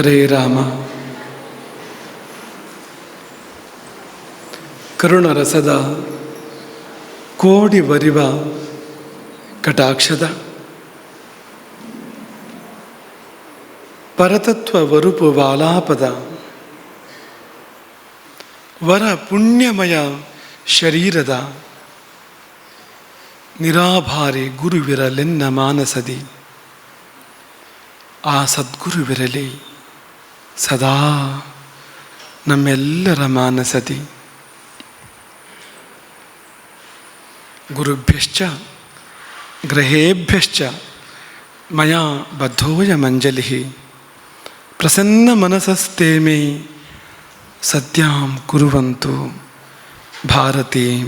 ಹರೇ ರಾಮ. ಕರುಣರಸದ ಕೋಡಿ ಬರಿವ ಕಟಾಕ್ಷದ. ಪರತತ್ವ ವರುಪು ವಾಲಾಪದ. ವರ ಪುಣ್ಯಮಯ ಶರೀರದ. ನಿರಾಭಾರಿ ಗುರುವಿರಲೆನ್ನ ಮಾನಸದಿ. ಆ ಸದ್ಗುರುವಿರಲಿ. ಸದಾ ನಮ್ಮೆಲ್ಲರ ಮಾನಸದಿ ಗುರುಭ್ಯಶ್ಚ ಗೃಹೇಭ್ಯಶ್ಚ ಮಯಾ ಬದ್ಧೋಯ ಮಂಜಲಿ ಪ್ರಸನ್ನ ಮನಸಸ್ತೆ ಮೇ ಸದ್ಯಾಂ ಕುರುವಂತು ಭಾರತೀಂ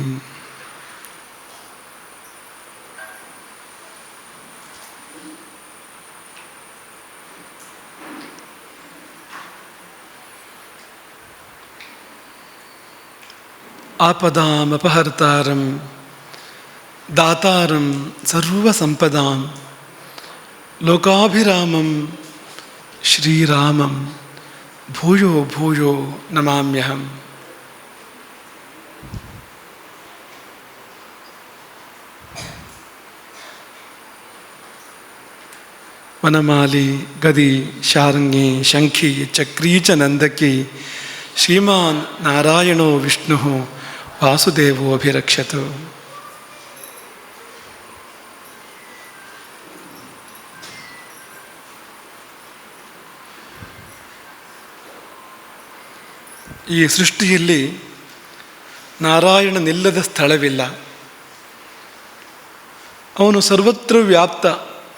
आपदामपहर्तारं दातारं सर्वसम्पदां लोकाभिरामं श्रीरामं भूयो भूयो नमाम्यहम्। वनमाली, गदि शारंगी शंखी चक्री च नंदकी श्रीमान नारायणो विष्णु। ವಾಸುದೇವೋಭಿರಕ್ಷತು ಈ ಸೃಷ್ಟಿಯಲ್ಲಿ ನಾರಾಯಣ ನಿಲ್ಲದ ಸ್ಥಳವಿಲ್ಲ. ಅವನು ಸರ್ವತ್ರ ವ್ಯಾಪ್ತ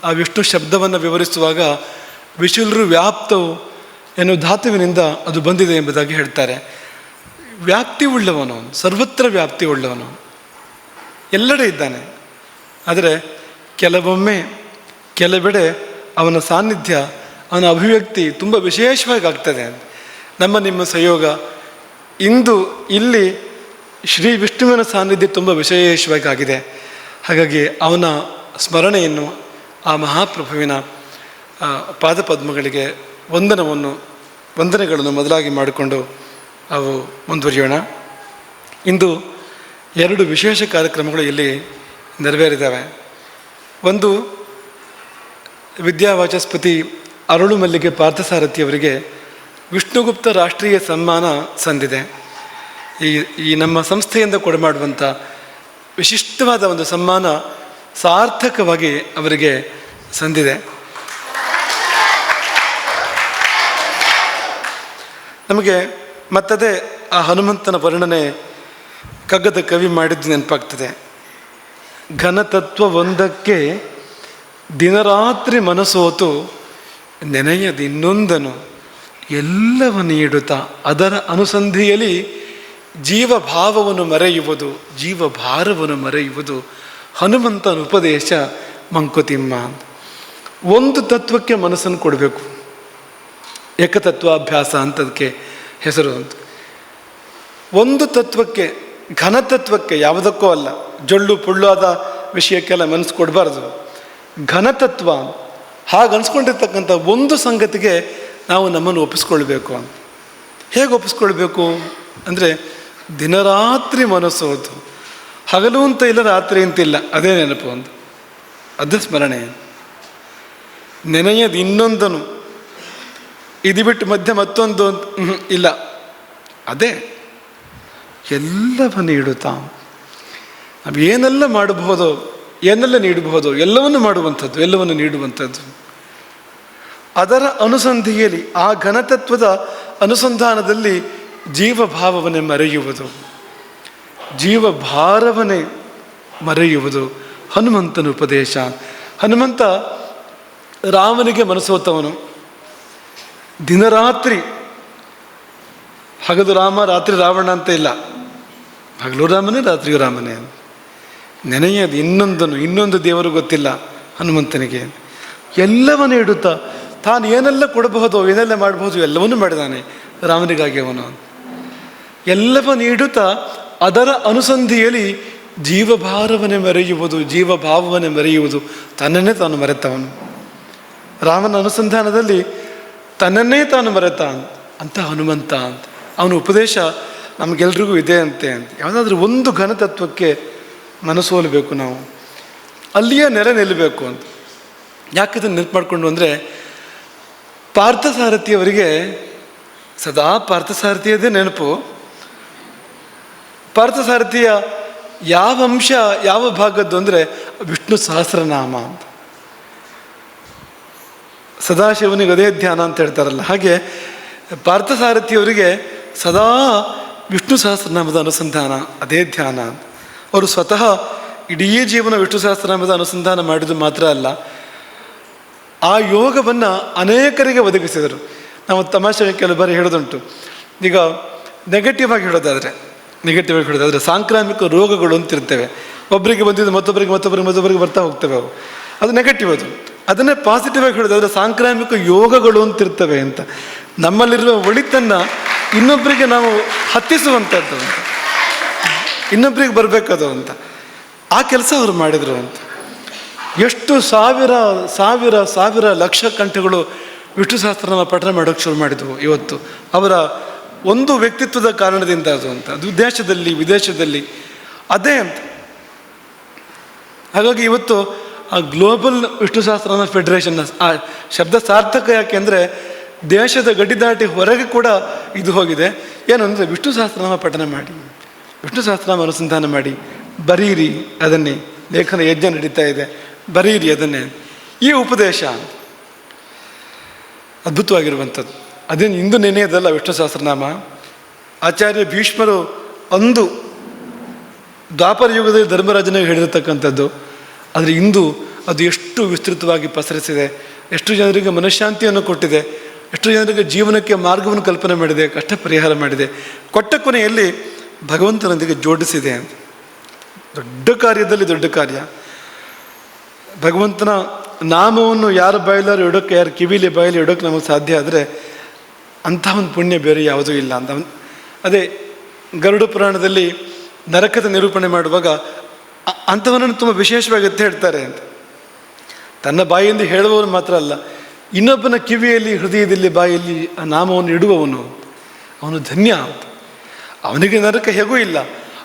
ಆ ವಿಷ್ಣು ಶಬ್ದವನ್ನು ವಿವರಿಸುವಾಗ ವಿಶುಲ್ರು ವ್ಯಾಪ್ತವು ಎನ್ನುವ ಧಾತುವಿನಿಂದ ಅದು ಬಂದಿದೆ ಎಂಬುದಾಗಿ ಹೇಳ್ತಾರೆ. ವ್ಯಾಪ್ತಿ ಉಳ್ಳವನು ಸರ್ವತ್ರ ವ್ಯಾಪ್ತಿ ಉಳ್ಳವನು ಎಲ್ಲೆಡೆ ಇದ್ದಾನೆ. ಆದರೆ ಕೆಲವೊಮ್ಮೆ, ಕೆಲವೆಡೆ ಅವನ ಸಾನ್ನಿಧ್ಯ, ಅವನ ಅಭಿವ್ಯಕ್ತಿ ತುಂಬ ವಿಶೇಷವಾಗಿ ಆಗ್ತದೆ. ನಮ್ಮ ನಿಮ್ಮ ಸಹಯೋಗ ಇಂದು ಇಲ್ಲಿ ಶ್ರೀ ವಿಷ್ಣುವಿನ ಸಾನ್ನಿಧ್ಯ ತುಂಬ ವಿಶೇಷವಾಗಿ ಆಗಿದೆ. ಹಾಗಾಗಿ ಅವನ ಸ್ಮರಣೆಯನ್ನು ಆ ಮಹಾಪ್ರಭುವಿನ ಪಾದಪದ್ಮಗಳಿಗೆ ವಂದನವನ್ನು, ವಂದನೆಗಳನ್ನು ಮೊದಲಾಗಿ ಮಾಡಿಕೊಂಡು ಅವು ಮುಂದುವರಿಯೋಣ. ಇಂದು ಎರಡು ವಿಶೇಷ ಕಾರ್ಯಕ್ರಮಗಳು ಇಲ್ಲಿ ನೆರವೇರಿದ್ದಾವೆ. ಒಂದು ವಿದ್ಯಾವಾಚಸ್ಪತಿ ಅರಳು ಮಲ್ಲಿಗೆ ಪಾರ್ಥಸಾರಥಿಯವರಿಗೆ ವಿಷ್ಣುಗುಪ್ತ ರಾಷ್ಟ್ರೀಯ ಸನ್ಮಾನ ಸಂದಿದೆ. ಈ ಈ ನಮ್ಮ ಸಂಸ್ಥೆಯಿಂದ ಕೊಡಮಾಡುವಂಥ ವಿಶಿಷ್ಟವಾದ ಒಂದು ಸನ್ಮಾನ ಸಾರ್ಥಕವಾಗಿ ಅವರಿಗೆ ಸಂದಿದೆ. ನಮಗೆ ಮತ್ತದೇ ಆ ಹನುಮಂತನ ವರ್ಣನೆ ಕಗ್ಗದ ಕವಿ ಮಾಡಿದ್ದು ನೆನಪಾಗ್ತದೆ. ಘನತತ್ವ ಒಂದಕ್ಕೆ ದಿನರಾತ್ರಿ ಮನಸೋತು ನೆನೆಯದ ಇನ್ನೊಂದನು ಎಲ್ಲವ ನೀಡುತ್ತಾ ಅದರ ಅನುಸಂಧಿಯಲ್ಲಿ ಜೀವಭಾವವನ್ನು ಮರೆಯುವುದು, ಜೀವಭಾರವನ್ನು ಮರೆಯುವುದು ಹನುಮಂತನ ಉಪದೇಶ ಮಂಕುತಿಮ್ಮ. ಒಂದು ತತ್ವಕ್ಕೆ ಮನಸ್ಸನ್ನು ಕೊಡಬೇಕು. ಏಕತತ್ವಾಭ್ಯಾಸ ಅಂತದಕ್ಕೆ ಹೆಸರು ಅಂತ. ಒಂದು ತತ್ವಕ್ಕೆ ಘನತತ್ವಕ್ಕೆ ಯಾವುದಕ್ಕೂ ಅಲ್ಲ, ಜೊಳ್ಳು ಪುಳ್ಳು ಆದ ವಿಷಯಕ್ಕೆಲ್ಲ ಮನಸ್ಸು ಕೊಡಬಾರ್ದು. ಘನತತ್ವ ಹಾಗೆ ಅನ್ಸ್ಕೊಂಡಿರ್ತಕ್ಕಂಥ ಒಂದು ಸಂಗತಿಗೆ ನಾವು ನಮ್ಮನ್ನು ಒಪ್ಪಿಸ್ಕೊಳ್ಬೇಕು ಅಂತ. ಹೇಗೆ ಒಪ್ಪಿಸ್ಕೊಳ್ಬೇಕು ಅಂದರೆ ದಿನರಾತ್ರಿ ಮನಸ್ಸೋದು ಹಗಲು ಅಂತ ಇಲ್ಲ, ರಾತ್ರಿ ಅಂತ ಇಲ್ಲ, ಅದೇ ನೆನಪು ಅಂತ. ಅದು ಸ್ಮರಣೆ. ನೆನೆಯದು ಇನ್ನೊಂದನು ಇದು ಬಿಟ್ಟು ಮಧ್ಯೆ ಮತ್ತೊಂದು ಇಲ್ಲ. ಅದೇ, ಎಲ್ಲವನ್ನು ಇಡುತ್ತಾ? ನಾವು ಏನೆಲ್ಲ ಮಾಡಬಹುದು, ಏನೆಲ್ಲ ನೀಡಬಹುದು, ಎಲ್ಲವನ್ನು ಮಾಡುವಂಥದ್ದು, ಎಲ್ಲವನ್ನು ನೀಡುವಂಥದ್ದು. ಅದರ ಅನುಸಂಧಿಯಲ್ಲಿ, ಆ ಘನತತ್ವದ ಅನುಸಂಧಾನದಲ್ಲಿ ಜೀವಭಾವವನ್ನೇ ಮರೆಯುವುದು. ಜೀವಭಾರವನ್ನೇ ಮರೆಯುವುದು. ಹನುಮಂತನ ಉಪದೇಶ. ಹನುಮಂತ ರಾಮನಿಗೆ ಮನಸೋತವನು. ದಿನರಾತ್ರಿ ಹಗಲು ರಾಮ, ರಾತ್ರಿ ರಾವಣ ಅಂತ ಇಲ್ಲ. ಹಗಲು ರಾಮನೇ, ರಾತ್ರಿಯು ರಾಮನೇ ನೆನೆಯದು ಇನ್ನೊಂದನ್ನು, ಇನ್ನೊಂದು ದೇವರು ಗೊತ್ತಿಲ್ಲ ಹನುಮಂತನಿಗೆ. ಎಲ್ಲವನ್ನು ಇಡುತ್ತಾ, ತಾನು ಏನೆಲ್ಲ ಕೊಡಬಹುದು, ಏನೆಲ್ಲ ಮಾಡಬಹುದು, ಎಲ್ಲವನ್ನೂ ಮಾಡಿದಾನೆ ರಾಮನಿಗಾಗಿ ಅವನು ಎಲ್ಲವನ್ನು ಇಡುತ್ತಾ, ಅದರ ಅನುಸಂಧಿಯಲ್ಲಿ ಜೀವಭಾರವನ್ನೇ ಮೆರೆಯುವುದು, ಜೀವಭಾವವನ್ನೇ ಮೆರೆಯುವುದು ತನ್ನನ್ನೇ ತಾನು ಮರೆತವನು. ರಾಮನ ಅನುಸಂಧಾನದಲ್ಲಿ ತನ್ನನ್ನೇ ತಾನು ಮರೆತ ಅಂತ ಹನುಮಂತ ಅಂತ. ಅವನ ಉಪದೇಶ ನಮಗೆಲ್ರಿಗೂ ಇದೆ ಅಂತೆ ಅಂತ. ಯಾವುದಾದ್ರೂ ಒಂದು ಘನತತ್ವಕ್ಕೆ ಮನಸೋಲಬೇಕು ನಾವು. ಅಲ್ಲಿಯೇ ನೆಲೆ ನಿಲ್ಲಬೇಕು ಅಂತ. ಯಾಕೆ ಇದನ್ನು ನೆನಪು ಮಾಡಿಕೊಂಡು ಅಂದರೆ, ಪಾರ್ಥಸಾರಥಿಯವರಿಗೆ ಸದಾ ಪಾರ್ಥಸಾರಥಿಯದೇ ನೆನಪು. ಪಾರ್ಥಸಾರಥಿಯ ಯಾವ ಅಂಶ ಯಾವ ಭಾಗದ್ದು ಅಂದರೆ ವಿಷ್ಣು ಸಹಸ್ರನಾಮ ಅಂತ. ಸದಾಶಿವನಿಗೆ ಅದೇ ಧ್ಯಾನ ಅಂತ ಹೇಳ್ತಾರಲ್ಲ. ಹಾಗೆ ಪಾರ್ಥಸಾರಥಿಯವರಿಗೆ ಸದಾ ವಿಷ್ಣು ಸಹಸ್ರನಾಮದ ಅನುಸಂಧಾನ, ಅದೇ ಧ್ಯಾನ. ಅವರು ಸ್ವತಃ ಇಡೀ ಜೀವನ ವಿಷ್ಣು ಸಹಸ್ರನಾಮದ ಅನುಸಂಧಾನ ಮಾಡಿದ್ದು ಮಾತ್ರ ಅಲ್ಲ. ಆ ಯೋಗವನ್ನು ಅನೇಕರಿಗೆ ಒದಗಿಸಿದರು. ನಾವು ತಮಾಷೆ ಕೆಲವು ಬಾರಿ ಹೇಳೋದುಂಟು ಈಗ ನೆಗೆಟಿವ್ ಆಗಿ ಹೇಳೋದಾದರೆ ನೆಗೆಟಿವ್ ಆಗಿ ಹೇಳೋದಾದರೆ ಸಾಂಕ್ರಾಮಿಕ ರೋಗಗಳು ಅಂತಿರ್ತೇವೆ. ಒಬ್ಬರಿಗೆ ಬಂದಿದ್ದು ಮತ್ತೊಬ್ಬರಿಗೆ ಮತ್ತೊಬ್ಬರಿಗೆ ಮತ್ತೊಬ್ಬರಿಗೆ ಬರ್ತಾ ಹೋಗ್ತವೆ ಅವು. ಅದು ನೆಗೆಟಿವ್ ಅದು. ಅದನ್ನೇ ಪಾಸಿಟಿವ್ ಆಗಿ ಹೇಳೋದಾದ್ರೆ ಸಾಂಕ್ರಾಮಿಕ ಯೋಗಗಳು ಅಂತ ಇರ್ತವೆ ಅಂತ. ನಮ್ಮಲ್ಲಿರುವ ಒಳಿತನ್ನು ಇನ್ನೊಬ್ಬರಿಗೆ ನಾವು ಹತ್ತಿಸುವಂಥದ್ದು ಅಂತ. ಇನ್ನೊಬ್ಬರಿಗೆ ಬರಬೇಕದು ಅಂತ. ಆ ಕೆಲಸ ಅವರು ಮಾಡಿದರು ಅಂತ. ಎಷ್ಟು ಸಾವಿರ ಸಾವಿರ ಸಾವಿರ ಲಕ್ಷ ಕಂಠಗಳು ವಿಷ್ಣು ಸಹಸ್ರನ ಪಠನ ಮಾಡೋಕ್ಕೆ ಶುರು ಮಾಡಿದ್ವು ಇವತ್ತು. ಅವರ ಒಂದು ವ್ಯಕ್ತಿತ್ವದ ಕಾರಣದಿಂದ ಅದು ಅಂತ. ಅದು ದೇಶದಲ್ಲಿ, ವಿದೇಶದಲ್ಲಿ. ಅದೇ ಅಂತ. ಹಾಗಾಗಿ ಇವತ್ತು ಆ ಗ್ಲೋಬಲ್ ವಿಷ್ಣು ಸಹಸ್ರನಾಮ ಫೆಡರೇಷನ್ ಆ ಶಬ್ದ ಸಾರ್ಥಕ ಯಾಕೆ ಅಂದರೆ ದೇಶದ ಗಡಿ ದಾಟಿ ಹೊರಗೆ ಕೂಡ ಇದು ಹೋಗಿದೆ. ಏನು ಅಂದರೆ ವಿಷ್ಣು ಸಹಸ್ರನಾಮ ಪಠನ ಮಾಡಿ ವಿಷ್ಣು ಸಹಸ್ರನಾಮ ಅನುಸಂಧಾನ ಮಾಡಿ, ಬರೀರಿ ಅದನ್ನೇ, ಲೇಖನ ಯಜ್ಞ ನಡೀತಾ ಇದೆ, ಬರೀರಿ ಅದನ್ನೇ. ಈ ಉಪದೇಶ ಅದ್ಭುತವಾಗಿರುವಂಥದ್ದು. ಅದೇನು ಇಂದು ನೆನೆಯದಲ್ಲ ವಿಷ್ಣು ಸಹಸ್ರನಾಮ ಆಚಾರ್ಯ ಭೀಷ್ಮರು ಅಂದು ದ್ವಾಪರ ಯುಗದಲ್ಲಿ ಧರ್ಮರಾಜನಿಗೆ ಹೇಳಿರತಕ್ಕಂಥದ್ದು. ಆದರೆ ಇಂದು ಅದು ಎಷ್ಟು ವಿಸ್ತೃತವಾಗಿ ಪಸರಿಸಿದೆ, ಎಷ್ಟು ಜನರಿಗೆ ಮನಃಶಾಂತಿಯನ್ನು ಕೊಟ್ಟಿದೆ, ಎಷ್ಟು ಜನರಿಗೆ ಜೀವನಕ್ಕೆ ಮಾರ್ಗವನ್ನು ಕಲ್ಪನೆ ಮಾಡಿದೆ, ಕಷ್ಟ ಪರಿಹಾರ ಮಾಡಿದೆ. ಕೊಟ್ಟ ಕೊನೆಯಲ್ಲಿ ಭಗವಂತನೊಂದಿಗೆ ಜೋಡಿಸಿದೆ ಅಂತ. ದೊಡ್ಡ ಕಾರ್ಯದಲ್ಲಿ ದೊಡ್ಡ ಕಾರ್ಯ. ಭಗವಂತನ ನಾಮವನ್ನು ಯಾರು ಬಾಯಲಾರು ಇಡೋಕ್ಕೆ ಯಾರು ಕಿವಿಲಿ ಬಾಯಲ್ಲಿ ಇಡೋಕ್ಕೆ ನಮಗೆ ಸಾಧ್ಯ ಆದರೆ ಅಂಥ ಒಂದು ಪುಣ್ಯ ಬೇರೆ ಯಾವುದೂ ಇಲ್ಲ ಅಂತ. ಅದೇ ಗರುಡ ಪುರಾಣದಲ್ಲಿ ನರಕದ ನಿರೂಪಣೆ ಮಾಡುವಾಗ ಅಂಥವನನ್ನು ತುಂಬ ವಿಶೇಷವಾಗಿ ಎತ್ತಿ ಹೇಳ್ತಾರೆ ಅಂತ. ತನ್ನ ಬಾಯಿಯಿಂದ ಹೇಳುವವನು ಮಾತ್ರ ಅಲ್ಲ, ಇನ್ನೊಬ್ಬನ ಕಿವಿಯಲ್ಲಿ, ಹೃದಯದಲ್ಲಿ ಬಾಯಿಯಲ್ಲಿ ಆ ನಾಮವನ್ನು ಇಡುವವನು, ಅವನು ಧನ್ಯ ಅಂತ. ಅವನಿಗೆ ನರಕ ಹೇಗೂ ಇಲ್ಲ,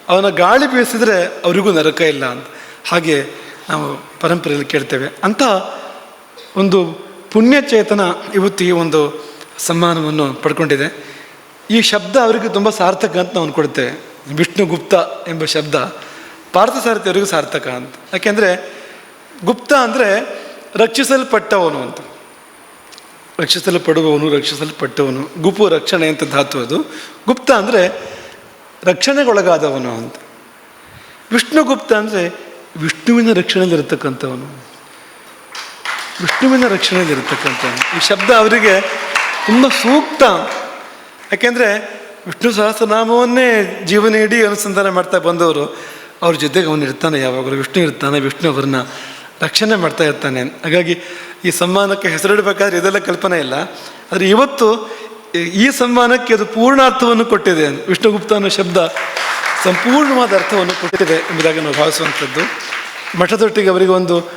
ಅವನ ಗಾಳಿ ಬೀಸಿದರೆ ಅವರಿಗೂ ನರಕ ಇಲ್ಲ ಅಂತ. ಹಾಗೆ ನಾವು ಪರಂಪರೆಯಲ್ಲಿ ಕೇಳ್ತೇವೆ. ಅಂಥ ಒಂದು ಪುಣ್ಯಚೇತನ ಇವತ್ತು ಈ ಒಂದು ಸಮ್ಮಾನವನ್ನು ಪಡ್ಕೊಂಡಿದೆ. ಈ ಶಬ್ದ ಅವರಿಗೆ ತುಂಬ ಸಾರ್ಥಕ ಅಂತ ನಾವು ಕೊಡ್ತೇವೆ ವಿಷ್ಣುಗುಪ್ತ ಎಂಬ ಶಬ್ದ ಪಾರ್ಥಸಾರಥಿ ಸಾರಥಿಯವರಿಗೂ ಸಾರ್ಥಕ ಅಂತ. ಯಾಕೆಂದರೆ ಗುಪ್ತ ಅಂದರೆ ರಕ್ಷಿಸಲ್ಪಟ್ಟವನು ಅಂತ. ರಕ್ಷಿಸಲ್ಪಡುವವನು, ರಕ್ಷಿಸಲ್ಪಟ್ಟವನು. ಗುಪು ರಕ್ಷಣೆ ಅಂತ ಧಾತು ಅದು. ಗುಪ್ತ ಅಂದರೆ ರಕ್ಷಣೆಗೊಳಗಾದವನು ಅಂತ. ವಿಷ್ಣು ಗುಪ್ತ ಅಂದರೆ ವಿಷ್ಣುವಿನ ರಕ್ಷಣೆಯಲ್ಲಿರತಕ್ಕಂಥವನು. ವಿಷ್ಣುವಿನ ರಕ್ಷಣೆಯಲ್ಲಿರತಕ್ಕಂಥವನು. ಈ ಶಬ್ದ ಅವರಿಗೆ ತುಂಬ ಸೂಕ್ತ. ಯಾಕೆಂದರೆ ವಿಷ್ಣು ಸಹಸ್ರನಾಮವನ್ನೇ ಜೀವನ ಇಡೀ ಅನುಸಂಧಾನ ಮಾಡ್ತಾ ಬಂದವರು. ಅವ್ರ ಜೊತೆಗೆ ಅವನು ಇರ್ತಾನೆ, ಯಾವಾಗಲೂ ವಿಷ್ಣು ಇರ್ತಾನೆ, ವಿಷ್ಣು ಅವ್ರನ್ನ ರಕ್ಷಣೆ ಮಾಡ್ತಾ ಇರ್ತಾನೆ. ಹಾಗಾಗಿ ಈ ಸಮ್ಮಾನಕ್ಕೆ ಹೆಸರಿಡಬೇಕಾದ್ರೆ ಇದೆಲ್ಲ ಕಲ್ಪನೆ ಇಲ್ಲ. ಆದರೆ ಇವತ್ತು ಈ- ಸಮ್ಮಾನಕ್ಕೆ ಅದು ಪೂರ್ಣಾರ್ಥವನ್ನು ಕೊಟ್ಟಿದೆ. ವಿಷ್ಣುಗುಪ್ತ ಅನ್ನೋ ಶಬ್ದ ಸಂಪೂರ್ಣವಾದ ಅರ್ಥವನ್ನು ಕೊಟ್ಟಿದೆ ಎಂಬುದಾಗಿ ನಾವು ಭಾವಿಸುವಂಥದ್ದು. ಮಠದೊಟ್ಟಿಗೆ ಅವರಿಗೆ ಒಂದು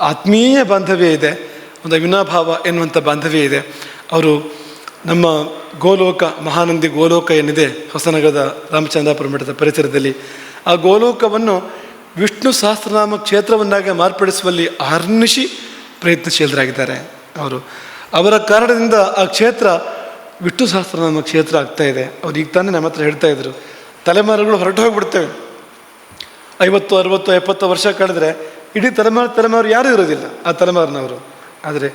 ಆತ್ಮೀಯ ಬಾಂಧವ್ಯ ಇದೆ, ಒಂದು ಅವಿನಾಭಾವ ಎನ್ನುವಂಥ ಬಾಂಧವ್ಯ ಇದೆ. ಅವರು ನಮ್ಮ ಗೋಲೋಕ, ಮಹಾನಂದಿ ಗೋಲೋಕ ಏನಿದೆ, ಹೊಸನಗರದ ರಾಮಚಂದ್ರಾಪುರ ಮಠದ ಪರಿಸರದಲ್ಲಿ ಆ ಗೋಲೋಕವನ್ನು ವಿಷ್ಣು ಸಹಸ್ರನಾಮ ಕ್ಷೇತ್ರವನ್ನಾಗಿ ಮಾರ್ಪಡಿಸುವಲ್ಲಿ ಅಹರ್ನಿಶಿ ಪ್ರಯತ್ನಶೀಲರಾಗಿದ್ದಾರೆ ಅವರು. ಅವರ ಕಾರಣದಿಂದ ಆ ಕ್ಷೇತ್ರ ವಿಷ್ಣು ಸಹಸ್ರನಾಮ ಕ್ಷೇತ್ರ ಆಗ್ತಾ ಇದೆ. ಅವ್ರು ಈಗ ತಾನೇ ನಮ್ಮ ಹತ್ರ ಹೇಳ್ತಾ ಇದ್ರು. ತಲೆಮಾರುಗಳು ಹೊರಟು ಹೋಗ್ಬಿಡ್ತೇವೆ. ಐವತ್ತು, ಅರವತ್ತು, ಎಪ್ಪತ್ತು ವರ್ಷ ಕಳೆದ್ರೆ ಇಡೀ ತಲೆಮಾರು ತಲೆಮಾರು ಯಾರೂ ಇರೋದಿಲ್ಲ ಆ ತಲೆಮಾರಿನವರು. ಆದರೆ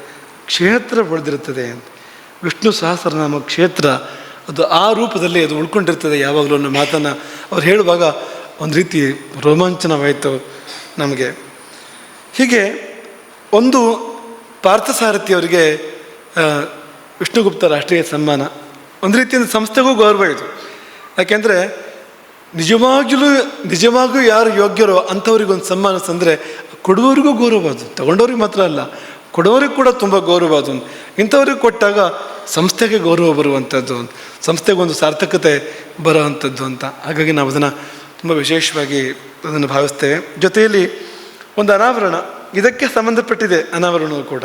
ಕ್ಷೇತ್ರ ಉಳಿದಿರುತ್ತದೆ ವಿಷ್ಣು ಸಹಸ್ರನಾಮ ಕ್ಷೇತ್ರ ಅದು ಆ ರೂಪದಲ್ಲಿ ಅದು ಉಳ್ಕೊಂಡಿರ್ತದೆ ಯಾವಾಗಲೂ ಅನ್ನೋ ಮಾತನ್ನು ಅವ್ರು ಹೇಳುವಾಗ ಒಂದು ರೀತಿ ರೋಮಾಂಚನವಾಯಿತು ನಮಗೆ. ಹೀಗೆ ಒಂದು ಪಾರ್ಥಸಾರಥಿ ಅವರಿಗೆ ವಿಷ್ಣುಗುಪ್ತ ರಾಷ್ಟ್ರೀಯ ಸನ್ಮಾನ. ಒಂದು ರೀತಿಯಿಂದ ಸಂಸ್ಥೆಗೂ ಗೌರವ ಇದು. ಯಾಕೆಂದರೆ ನಿಜವಾಗಲೂ ನಿಜವಾಗೂ ಯಾರು ಯೋಗ್ಯರೋ ಅಂಥವ್ರಿಗೊಂದು ಸನ್ಮಾನ ಅಂದರೆ ಕೊಡುವವರಿಗೂ ಗೌರವ ಅದು. ತಗೊಂಡವ್ರಿಗೆ ಮಾತ್ರ ಅಲ್ಲ, ಕೊಡೋರಿಗೆ ಕೂಡ ತುಂಬ ಗೌರವ ಅದು. ಇಂಥವ್ರಿಗೆ ಕೊಟ್ಟಾಗ ಸಂಸ್ಥೆಗೆ ಗೌರವ ಬರುವಂಥದ್ದು ಸಂಸ್ಥೆಗೆ ಒಂದು ಸಾರ್ಥಕತೆ ಬರೋವಂಥದ್ದು ಅಂತ. ಹಾಗಾಗಿ ನಾವು ಅದನ್ನು ತುಂಬ ವಿಶೇಷವಾಗಿ ಅದನ್ನು ಭಾವಿಸ್ತೇವೆ. ಜೊತೆಯಲ್ಲಿ ಒಂದು ಅನಾವರಣ, ಇದಕ್ಕೆ ಸಂಬಂಧಪಟ್ಟಿದೆ ಅನಾವರಣವು ಕೂಡ.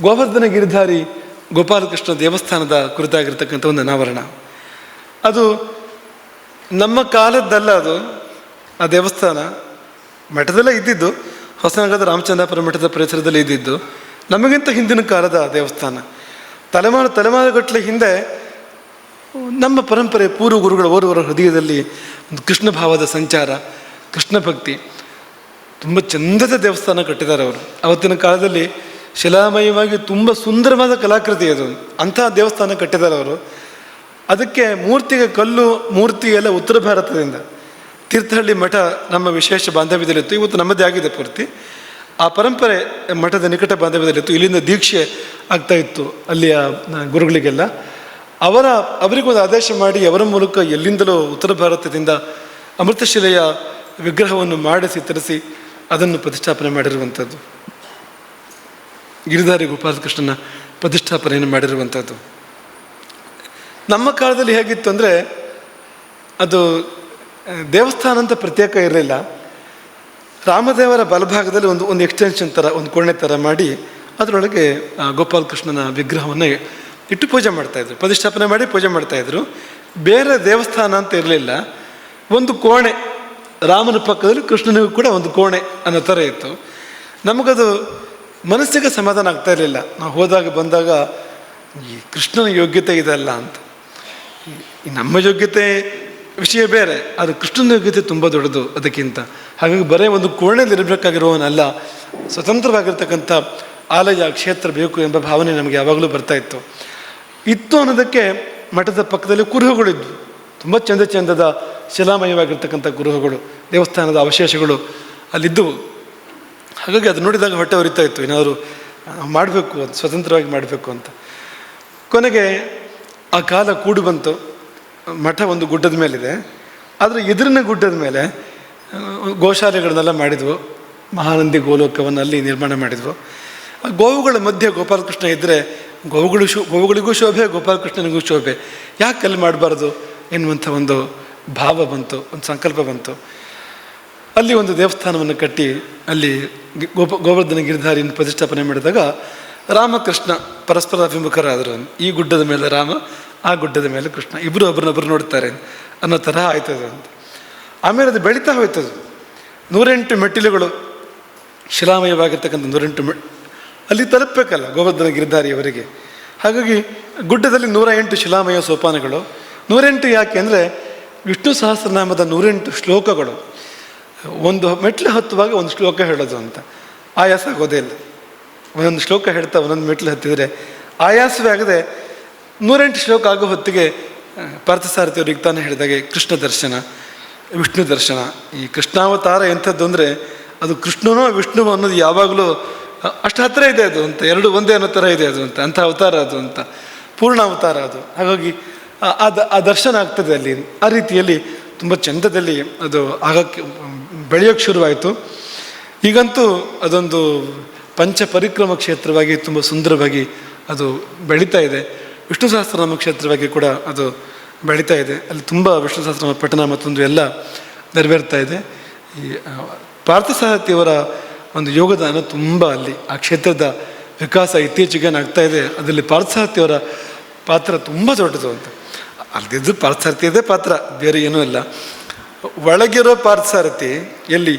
ಗೋವರ್ಧನ ಗಿರಿಧಾರಿ ಗೋಪಾಲಕೃಷ್ಣ ದೇವಸ್ಥಾನದ ಕುರಿತಾಗಿರ್ತಕ್ಕಂಥ ಒಂದು ಅನಾವರಣ. ಅದು ನಮ್ಮ ಕಾಲದ್ದಲ್ಲ ಅದು, ಆ ದೇವಸ್ಥಾನ. ಮಠದಲ್ಲೇ ಇದ್ದಿದ್ದು, ಹೊಸನಗರದ ರಾಮಚಂದ್ರಾಪುರ ಮಠದ ಪರಿಸರದಲ್ಲಿ ಇದ್ದಿದ್ದು. ನಮಗಿಂತ ಹಿಂದಿನ ಕಾಲದ ದೇವಸ್ಥಾನ. ತಲೆಮಾರು ತಲೆಮಾರುಗಟ್ಟಲೆ ಹಿಂದೆ ನಮ್ಮ ಪರಂಪರೆ ಪೂರ್ವ ಗುರುಗಳ ಓರ್ವರ ಹೃದಯದಲ್ಲಿ ಒಂದು ಕೃಷ್ಣ ಭಾವದ ಸಂಚಾರ, ಕೃಷ್ಣ ಭಕ್ತಿ. ತುಂಬ ಚಂದದ ದೇವಸ್ಥಾನ ಕಟ್ಟಿದ್ದಾರೆ ಅವರು. ಅವತ್ತಿನ ಕಾಲದಲ್ಲಿ ಶಿಲಾಮಯವಾಗಿ ತುಂಬ ಸುಂದರವಾದ ಕಲಾಕೃತಿ ಅದು. ಅಂತಹ ದೇವಸ್ಥಾನ ಕಟ್ಟಿದ್ದಾರೆ ಅವರು. ಅದಕ್ಕೆ ಮೂರ್ತಿಗೆ ಕಲ್ಲು, ಮೂರ್ತಿ ಎಲ್ಲ ಉತ್ತರ ಭಾರತದಿಂದ. ತೀರ್ಥಹಳ್ಳಿ ಮಠ ನಮ್ಮ ವಿಶೇಷ ಬಾಂಧವ್ಯದಲ್ಲಿತ್ತು. ಇವತ್ತು ನಮ್ಮದೇ ಆಗಿದೆ ಪೂರ್ತಿ. ಆ ಪರಂಪರೆ ಮಠದ ನಿಕಟ ಬಾಂಧವ್ಯದಲ್ಲಿತ್ತು. ಇಲ್ಲಿಂದ ದೀಕ್ಷೆ ಆಗ್ತಾ ಇತ್ತು ಅಲ್ಲಿಯ ಗುರುಗಳಿಗೆಲ್ಲ. ಅವರ, ಅವರಿಗೊಂದು ಆದೇಶ ಮಾಡಿ ಅವರ ಮೂಲಕ ಎಲ್ಲಿಂದಲೋ ಉತ್ತರ ಭಾರತದಿಂದ ಅಮೃತಶಿಲೆಯ ವಿಗ್ರಹವನ್ನು ಮಾಡಿಸಿ, ತರಿಸಿ ಅದನ್ನು ಪ್ರತಿಷ್ಠಾಪನೆ ಮಾಡಿರುವಂಥದ್ದು ಗಿರಿಧಾರಿ ಗೋಪಾಲಕೃಷ್ಣನ ಪ್ರತಿಷ್ಠಾಪನೆಯನ್ನು ಮಾಡಿರುವಂಥದ್ದು ನಮ್ಮ ಕಾಲದಲ್ಲಿ ಹೇಗಿತ್ತು ಅಂದರೆ, ಅದು ದೇವಸ್ಥಾನ ಅಂತ ಪ್ರತ್ಯೇಕ ಇರಲಿಲ್ಲ. ರಾಮದೇವರ ಬಲಭಾಗದಲ್ಲಿ ಒಂದು ಒಂದು ಎಕ್ಸ್ಟೆನ್ಷನ್ ಥರ ಒಂದು ಕೋಣೆ ಥರ ಮಾಡಿ, ಅದರೊಳಗೆ ಗೋಪಾಲಕೃಷ್ಣನ ವಿಗ್ರಹವನ್ನು ಇಟ್ಟು ಪೂಜೆ ಮಾಡ್ತಾಯಿದ್ರು ಪ್ರತಿಷ್ಠಾಪನೆ ಮಾಡಿ ಪೂಜೆ ಮಾಡ್ತಾಯಿದ್ರು ಬೇರೆ ದೇವಸ್ಥಾನ ಅಂತ ಇರಲಿಲ್ಲ. ಒಂದು ಕೋಣೆ, ರಾಮನ ಪಕ್ಕದಲ್ಲಿ ಕೃಷ್ಣನಿಗೂ ಕೂಡ ಒಂದು ಕೋಣೆ ಅನ್ನೋ ಥರ ಇತ್ತು. ನಮಗದು ಮನಸ್ಸಿಗೆ ಸಮಾಧಾನ ಆಗ್ತಾ ಇರಲಿಲ್ಲ. ನಾವು ಹೋದಾಗ, ಬಂದಾಗ, ಈ ಕೃಷ್ಣನ ಯೋಗ್ಯತೆ ಇದಲ್ಲ ಅಂತ. ನಮ್ಮ ಯೋಗ್ಯತೆ ವಿಷಯ ಬೇರೆ, ಆದರೆ ಕೃಷ್ಣನ ಯೋಗ್ಯತೆ ತುಂಬ ದೊಡ್ಡದು ಅದಕ್ಕಿಂತ. ಹಾಗಾಗಿ ಬರೀ ಒಂದು ಕೋಣೆಯಲ್ಲಿ ಇರಬೇಕಾಗಿರುವವನಲ್ಲ ಸ್ವತಂತ್ರವಾಗಿರ್ತಕ್ಕಂಥ ಆಲಯ, ಕ್ಷೇತ್ರ ಬೇಕು ಎಂಬ ಭಾವನೆ ನಮಗೆ ಯಾವಾಗಲೂ ಬರ್ತಾ ಇತ್ತು. ಇತ್ತು ಅನ್ನೋದಕ್ಕೆ ಮಠದ ಪಕ್ಕದಲ್ಲಿ ಕುರುಹುಗಳಿದ್ವು. ತುಂಬ ಚಂದ ಚಂದದ ಶಿಲಾಮಯವಾಗಿರ್ತಕ್ಕಂಥ ಕುರುಹುಗಳು, ದೇವಸ್ಥಾನದ ಅವಶೇಷಗಳು ಅಲ್ಲಿದ್ದವು. ಹಾಗಾಗಿ ಅದು ನೋಡಿದಾಗ ಹೊಟ್ಟೆ ಹೊರಿತಾ ಇತ್ತು. ಏನಾದರೂ ಮಾಡಬೇಕು ಅಂತ, ಸ್ವತಂತ್ರವಾಗಿ ಮಾಡಬೇಕು ಅಂತ. ಕೊನೆಗೆ ಆ ಕಾಲ ಕೂಡಿ ಬಂತು. ಮಠ ಒಂದು ಗುಡ್ಡದ ಮೇಲಿದೆ. ಆದರೆ ಎದುರಿನ ಗುಡ್ಡದ ಮೇಲೆ ಗೋಶಾಲೆಗಳನ್ನೆಲ್ಲ ಮಾಡಿದ್ವು. ಮಹಾನಂದಿ ಗೋಲೋಕವನ್ನು ಅಲ್ಲಿ ನಿರ್ಮಾಣ ಮಾಡಿದ್ವು. ಗೋವುಗಳ ಮಧ್ಯೆ ಗೋಪಾಲಕೃಷ್ಣ ಇದ್ದರೆ ಗೋವುಗಳು ಶೋ, ಗೋವುಗಳಿಗೂ ಶೋಭೆ, ಗೋಪಾಲಕೃಷ್ಣನಿಗೂ ಶೋಭೆ. ಯಾಕೆ ಅಲ್ಲಿ ಮಾಡಬಾರ್ದು? ಎನ್ನುವಂಥ ಒಂದು ಭಾವ ಬಂತು, ಒಂದು ಸಂಕಲ್ಪ ಬಂತು. ಅಲ್ಲಿ ಒಂದು ದೇವಸ್ಥಾನವನ್ನು ಕಟ್ಟಿ, ಅಲ್ಲಿ ಗೋಪ, ಗೋವರ್ಧನ ಗಿರಿಧಾರಿಯನ್ನು ಪ್ರತಿಷ್ಠಾಪನೆ ಮಾಡಿದಾಗ ರಾಮಕೃಷ್ಣ ಪರಸ್ಪರ ಅಭಿಮುಖರಾದರು. ಈ ಗುಡ್ಡದ ಮೇಲೆ ರಾಮ, ಆ ಗುಡ್ಡದ ಮೇಲೆ ಕೃಷ್ಣ. ಇಬ್ಬರು ಒಬ್ಬರನ್ನೊಬ್ಬರು ನೋಡ್ತಾರೆ. ಅನ್ನೋ ತರಹ ಆಯ್ತದೆ ಅಂತ. ಆಮೇಲೆ ಅದು ಬೆಳೀತಾ ಹೋಯ್ತದೆ. ನೂರೆಂಟು ಮೆಟ್ಟಿಲುಗಳು ಶಿಲಾಮಯವಾಗಿರ್ತಕ್ಕಂಥ ನೂರೆಂಟು ಮೆ ಅಲ್ಲಿ ತಲುಪಬೇಕಲ್ಲ ಗೋವರ್ಧನ ಗಿರಿಧಾರಿಯವರಿಗೆ. ಹಾಗಾಗಿ ಗುಡ್ಡದಲ್ಲಿ ನೂರ ಎಂಟು ಶಿಲಾಮಯ ಸೋಪಾನಗಳು. ನೂರೆಂಟು ಯಾಕೆ ಅಂದರೆ ವಿಷ್ಣು ಸಹಸ್ರನಾಮದ ನೂರೆಂಟು ಶ್ಲೋಕಗಳು. ಒಂದು ಮೆಟ್ಲು ಹತ್ತುವಾಗ ಒಂದು ಶ್ಲೋಕ ಹೇಳೋದು ಅಂತ. ಆಯಾಸ ಆಗೋದೇ ಇಲ್ಲ. ಒಂದೊಂದು ಶ್ಲೋಕ ಹೇಳ್ತಾ ಒಂದೊಂದು ಮೆಟ್ಲು ಹತ್ತಿದರೆ ಆಯಾಸವೇ ಆಗದೆ ನೂರೆಂಟು ಶ್ಲೋಕ ಆಗೋ ಹೊತ್ತಿಗೆ ಪಾರ್ಥಸಾರಥಿಯವ್ರಿಗೆ ತಾನೇ ಹೇಳಿದಾಗೆ ಕೃಷ್ಣ ದರ್ಶನ, ವಿಷ್ಣು ದರ್ಶನ. ಈ ಕೃಷ್ಣಾವತಾರ ಎಂಥದ್ದು ಅಂದರೆ ಅದು ಕೃಷ್ಣನೋ ವಿಷ್ಣುವೋ ಅನ್ನೋದು ಯಾವಾಗಲೂ ಅಷ್ಟು ಹತ್ತಿರ ಇದೆ ಅದು ಅಂತ, ಎರಡು ಒಂದೇ ಅನ್ನೋ ಥರ ಇದೆ ಅದು ಅಂತ, ಅಂಥ ಅವತಾರ ಅದು ಅಂತ, ಪೂರ್ಣ ಅವತಾರ ಅದು. ಹಾಗಾಗಿ ಅದು ಆ ದರ್ಶನ ಆಗ್ತದೆ ಅಲ್ಲಿ. ಆ ರೀತಿಯಲ್ಲಿ ತುಂಬ ಚಂದದಲ್ಲಿ ಅದು ಆಗಕ್ಕೆ ಬೆಳೆಯೋಕ್ಕೆ ಶುರುವಾಯಿತು. ಈಗಂತೂ ಅದೊಂದು ಪಂಚ ಪರಿಕ್ರಮ ಕ್ಷೇತ್ರವಾಗಿ ತುಂಬ ಸುಂದರವಾಗಿ ಅದು ಬೆಳೀತಾ ಇದೆ. ವಿಷ್ಣು ಸಹಸ್ರನಾಮ ಕ್ಷೇತ್ರವಾಗಿ ಕೂಡ ಅದು ಬೆಳೀತಾ ಇದೆ. ಅಲ್ಲಿ ತುಂಬ ವಿಷ್ಣು ಸಹಸ್ರನಾಮ ಪಠಣ ಮತ್ತೊಂದು ಎಲ್ಲ ನೆರವೇರ್ತಾ ಇದೆ. ಈ ಪಾರ್ಥಸಾರಥಿಯವರ ಒಂದು ಯೋಗದಾನ ತುಂಬ ಅಲ್ಲಿ. ಆ ಕ್ಷೇತ್ರದ ವಿಕಾಸ ಇತ್ತೀಚೆಗೆ ಆಗ್ತಾ ಇದೆ, ಅದರಲ್ಲಿ ಪಾರ್ಥಾರ್ಥಿಯವರ ಪಾತ್ರ ತುಂಬ ದೊಡ್ಡದು ಅಂತ. ಅಲ್ದಿದ್ದು ಪಾರ್ಥಸಾರಥಿಯದೇ ಪಾತ್ರ, ಬೇರೆ ಏನೂ ಇಲ್ಲ. ಒಳಗಿರೋ ಪಾರ್ಥಸಾರಥಿ, ಎಲ್ಲಿ?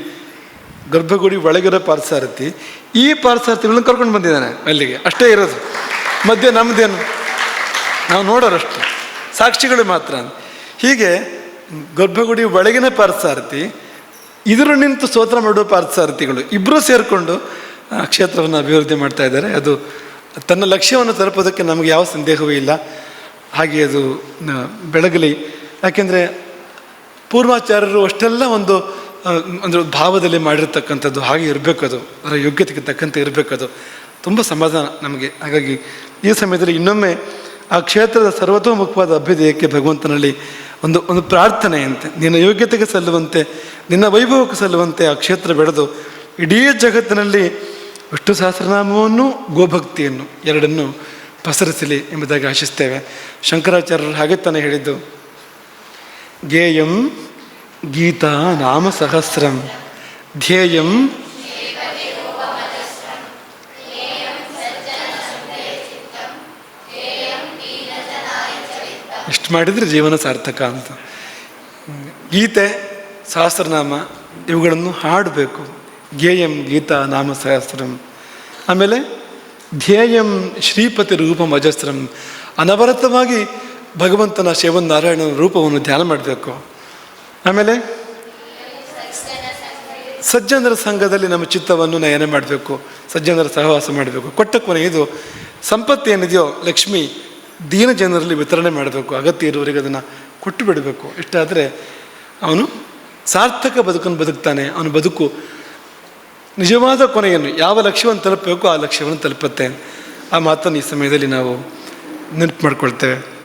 ಗರ್ಭಗುಡಿ ಒಳಗಿರೋ ಪಾರ್ಥಸಾರಥಿ, ಈ ಪಾರ್ಥಸಾರಥಿಗಳನ್ನ ಕರ್ಕೊಂಡು ಬಂದಿದ್ದಾನೆ ಅಲ್ಲಿಗೆ. ಅಷ್ಟೇ ಇರೋದು. ಮಧ್ಯೆ ನಮ್ಮದೇನು ನಾವು ನೋಡೋರಷ್ಟು. ಸಾಕ್ಷಿಗಳು ಮಾತ್ರ. ಹೀಗೆ ಗರ್ಭಗುಡಿ ಒಳಗಿನ ಪಾರ್ಥಸಾರಥಿ ಇದ್ರ ನಿಂತು ಸ್ತೋತ್ರ ಮಾಡುವ ಪಾರ್ಥಸಾರಥಿಗಳು. ಇಬ್ಬರೂ ಸೇರಿಕೊಂಡು, ಆ, ಕ್ಷೇತ್ರವನ್ನು ಅಭಿವೃದ್ಧಿ ಮಾಡ್ತಾ ಇದ್ದಾರೆ. ಅದು ತನ್ನ ಲಕ್ಷ್ಯವನ್ನು ತಲುಪೋದಕ್ಕೆ ನಮಗೆ ಯಾವ ಸಂದೇಹವೂ ಇಲ್ಲ. ಹಾಗೆ ಅದು ಬೆಳಗಲಿ. ಯಾಕೆಂದರೆ, ಪೂರ್ವಾಚಾರ್ಯರು ಅಷ್ಟೆಲ್ಲ ಒಂದು ಅಂದರೆ ಭಾವದಲ್ಲಿ ಮಾಡಿರ್ತಕ್ಕಂಥದ್ದು ಹಾಗೆ ಇರಬೇಕು ಅದು. ಅದರ ಯೋಗ್ಯತೆಗೆ ತಕ್ಕಂತೆ ಇರಬೇಕು ಅದು. ತುಂಬ ಸಮಾಧಾನ ನಮಗೆ. ಹಾಗಾಗಿ ಈ ಸಮಯದಲ್ಲಿ ಇನ್ನೊಮ್ಮೆ ಆ ಕ್ಷೇತ್ರದ ಸರ್ವತೋಮುಖವಾದ ಅಭ್ಯುದಯಕ್ಕೆ ಭಗವಂತನಲ್ಲಿ ಒಂದು ಒಂದು ಪ್ರಾರ್ಥನೆಯಂತೆ. ನಿನ್ನ ಯೋಗ್ಯತೆಗೆ ಸಲ್ಲುವಂತೆ, ನಿನ್ನ ವೈಭವಕ್ಕೆ ಸಲ್ಲುವಂತೆ ಆ ಕ್ಷೇತ್ರ ಬೆಳೆದು, ಇಡೀ ಜಗತ್ತಿನಲ್ಲಿ ವಿಷ್ಣು ಸಹಸ್ರನಾಮವನ್ನು, ಗೋಭಕ್ತಿಯನ್ನು ಎರಡನ್ನು ಪಸರಿಸಲಿ ಎಂಬುದಾಗಿ ಆಶಿಸ್ತೇವೆ. ಶಂಕರಾಚಾರ್ಯರು ಹಾಗೆ ತಾನೇ ಹೇಳಿದ್ದು. ಗೇಯಂ ಗೀತಾ ನಾಮ ಸಹಸ್ರಂ. ಧ್ಯೇಯಂ ಇಷ್ಟು ಮಾಡಿದರೆ ಜೀವನ ಸಾರ್ಥಕ ಅಂತ. ಗೀತೆ, ಸಹಸ್ರನಾಮ ಇವುಗಳನ್ನು ಹಾಡಬೇಕು. ಗೇಯಂ ಗೀತಾ ನಾಮ ಸಹಸ್ರಂ. ಆಮೇಲೆ ಧ್ಯೇಯಂ ಶ್ರೀಪತಿ ರೂಪ ಅಜಸ್ರಂ. ಅನವರತವಾಗಿ ಭಗವಂತನ ನಾರಾಯಣನ ರೂಪವನ್ನು ಧ್ಯಾನ ಮಾಡಬೇಕು. ಆಮೇಲೆ ಸಜ್ಜನರ ಸಂಘದಲ್ಲಿ ನಮ್ಮ ಚಿತ್ತವನ್ನು ನಯನ ಮಾಡಬೇಕು. ಸಜ್ಜನರ ಸಹವಾಸ ಮಾಡಬೇಕು. ಕೊಟ್ಟ ಕೊನೆಯದು, ಸಂಪತ್ತು ಏನಿದೆಯೋ ಲಕ್ಷ್ಮಿ ದೀನ ಜನರಲ್ಲಿ ವಿತರಣೆ ಮಾಡಬೇಕು, ಅಗತ್ಯ ಇರುವವರಿಗೆ ಅದನ್ನು ಕೊಟ್ಟು ಬಿಡಬೇಕು. ಇಷ್ಟಾದರೆ ಅವನು ಸಾರ್ಥಕ ಬದುಕನ್ನು ಬದುಕ್ತಾನೆ. ಅವನ ಬದುಕು ನಿಜವಾದ ಕೊನೆಯನ್ನು ಯಾವ ಲಕ್ಷ್ಯವನ್ನು ತಲುಪಬೇಕು ಆ ಲಕ್ಷ್ಯವನ್ನು ತಲುಪುತ್ತೆ. ಆ ಮಾತನ್ನು ಈ ಸಮಯದಲ್ಲಿ ನಾವು ನೆನಪು ಮಾಡ್ಕೊಳ್ತೇವೆ.